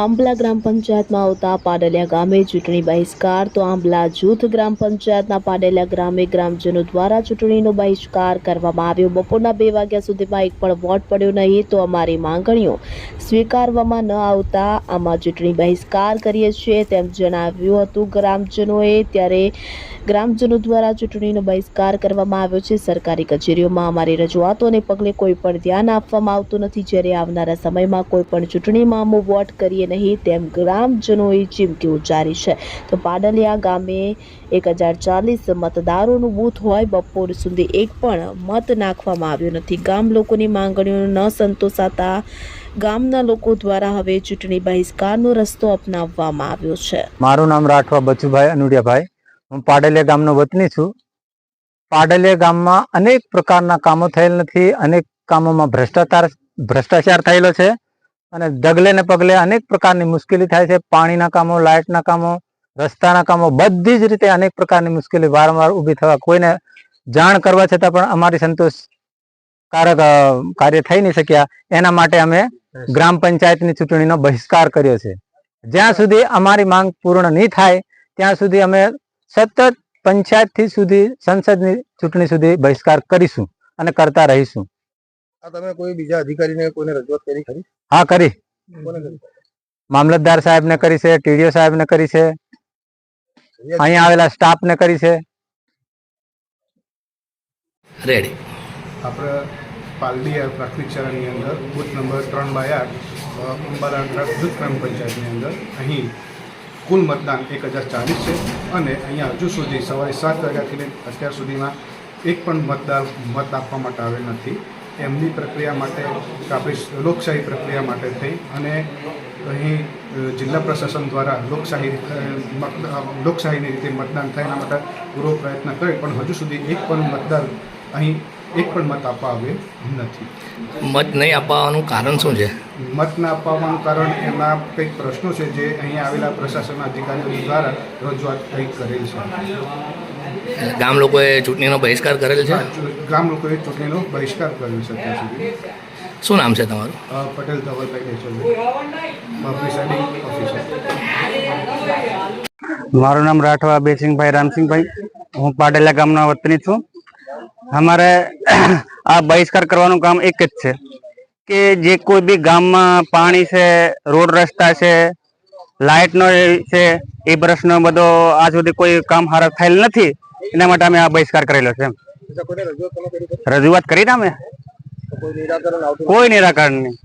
આંબલા ગ્રામ પંચાયતમાં આવતા પાડલિયા ગામે ચૂંટણી બહિષ્કાર, તો આંબલા જૂથ ગ્રામ પંચાયતના પાડલિયા ગ્રામે ગ્રામજનો દ્વારા ચૂંટણીનો બહિષ્કાર કરવામાં આવ્યો. બપોરના બે વાગ્યા સુધીમાં એક પણ વોટ પડ્યો નહીં, તો અમારી માંગણીઓ સ્વીકારવામાં ન આવતા આમાં ચૂંટણી બહિષ્કાર કરીએ છીએ તેમ જણાવ્યું હતું ગ્રામજનોએ. ત્યારે ગ્રામજનો દ્વારા ચૂંટણીનો બહિષ્કાર કરવામાં આવ્યો છે. સરકારી કચેરીઓમાં અમારી રજૂઆતોને પગલે કોઈ પણ ધ્યાન આપવામાં આવતું નથી. જ્યારે આવનારા સમયમાં કોઈ પણ ચૂંટણીમાં અમુક વોટ કરીએ નહીં, તેમ ગ્રામજનોએ ચીમકી ઉચ્ચારી છે. તો પાડલિયા ગામે એક હજાર ચાલીસ મતદારોનું બૂથ હોય, બપોર સુધી એક પણ મત નાખવામાં આવ્યો નથી. ગામ લોકોની માંગણીઓ ન સંતોષાતા ગામના લોકો દ્વારા હવે ચૂંટણી બહિષ્કારનો રસ્તો અપનાવવામાં આવ્યો છે. મારું નામ રાઠવા બચુભાઈ અનુડિયાભાઈ. હું પાડલિયા ગામનો વતની છું. પાડલિયા ગામમાં અનેક પ્રકારના કામો થયેલ નથી, અનેક કામોમાં ભ્રષ્ટાચાર ભ્રષ્ટાચાર થયેલો છે. અને ડગલે ને પગલે અનેક પ્રકારની મુશ્કેલી થાય છે. પાણીના કામો, લાઇટના કામો, રસ્તાના કામો, બધી જ રીતે અનેક પ્રકારની મુશ્કેલી વારંવાર ઊભી થવા કોઈને જાણ કરવા છતાં પણ અમારી સંતોષકારક કાર્ય થઈ નહીં શક્યા. એના માટે અમે ગ્રામ પંચાયતની ચૂંટણીનો બહિષ્કાર કર્યો છે. જ્યાં સુધી અમારી માંગ પૂર્ણ નહીં થાય, ત્યાં સુધી અમે સતત પંચાયતથી સુધી સંસદની ચૂંટણી સુધી બહિષ્કાર કરીશું અને કરતા રહીશું. આ તમે કોઈ બીજા અધિકારીને કોઈને રજૂઆત કરી ખરી? હા કરી. કોને કરી? મામલતદાર સાહેબને કરી છે ટીડીઓ સાહેબને કરી છે અહીંયા આવેલા સ્ટાફને કરી છે. રેડી આપણે પાલડી પ્રાથમિક શાળાની અંદર બુથ નંબર ત્રણ બાય આઠ અંબાલા દૂધ ગ્રામ પંચાયતની અંદર અહીં કુલ મતદાન એક હજાર ચાલીસ છે અને અહીંયા હજુ સુધી સવારે સાત વાગ્યાથી અત્યાર સુધીમાં એક પણ મતદાર મત આપવા માટે આવેલ નથી. એમની પ્રક્રિયા માટે, આપણી લોકશાહી પ્રક્રિયા માટે થઈ અને અહીં જિલ્લા પ્રશાસન દ્વારા લોકશાહી લોકશાહીની રીતે મતદાન થાય એના માટે પૂરો પ્રયત્ન કરે પણ હજુ સુધી એક પણ મતદાર અહીં એક પણ મત આપવા આવેલ નથી. મત નહીં આપવાનું કારણ શું છે? મત ના આપવાનું કારણ એમાં કંઈક પ્રશ્નો છે જે અહીંયા આવેલા પ્રશાસન અધિકારીઓ દ્વારા રજૂઆત કંઈક કરેલ છે. ગામ લોકોએ ચૂંટણીનો બહિષ્કાર કરેલ છે? ગામ લોકોએ ચૂંટણીનો બહિષ્કાર કર્યો છે અત્યાર સુધી. શું નામ છે તમારું? પટેલ ધવલભાઈ પ્રિસાઇડિંગ ઓફિસર મારું નામ રાઠવા બેસિંગભાઈ રામસિંહભાઈ. હું પાડેલા ગામના વતની છું. અમારે આ બહિષ્કાર કરવાનું કામ એક જ છે કે જે કોઈ બી ગામમાં પાણી છે રોડ રસ્તા છે લાઇટનો છે એ પ્રશ્નો બધો આજ સુધી કોઈ કામ હારા થયેલ નથી. એના માટે અમે આ બહિષ્કાર કરેલો છે રજૂઆત કરી? ને અમે? કોઈ નિરાકરણ કોઈ નિરાકરણ નહીં.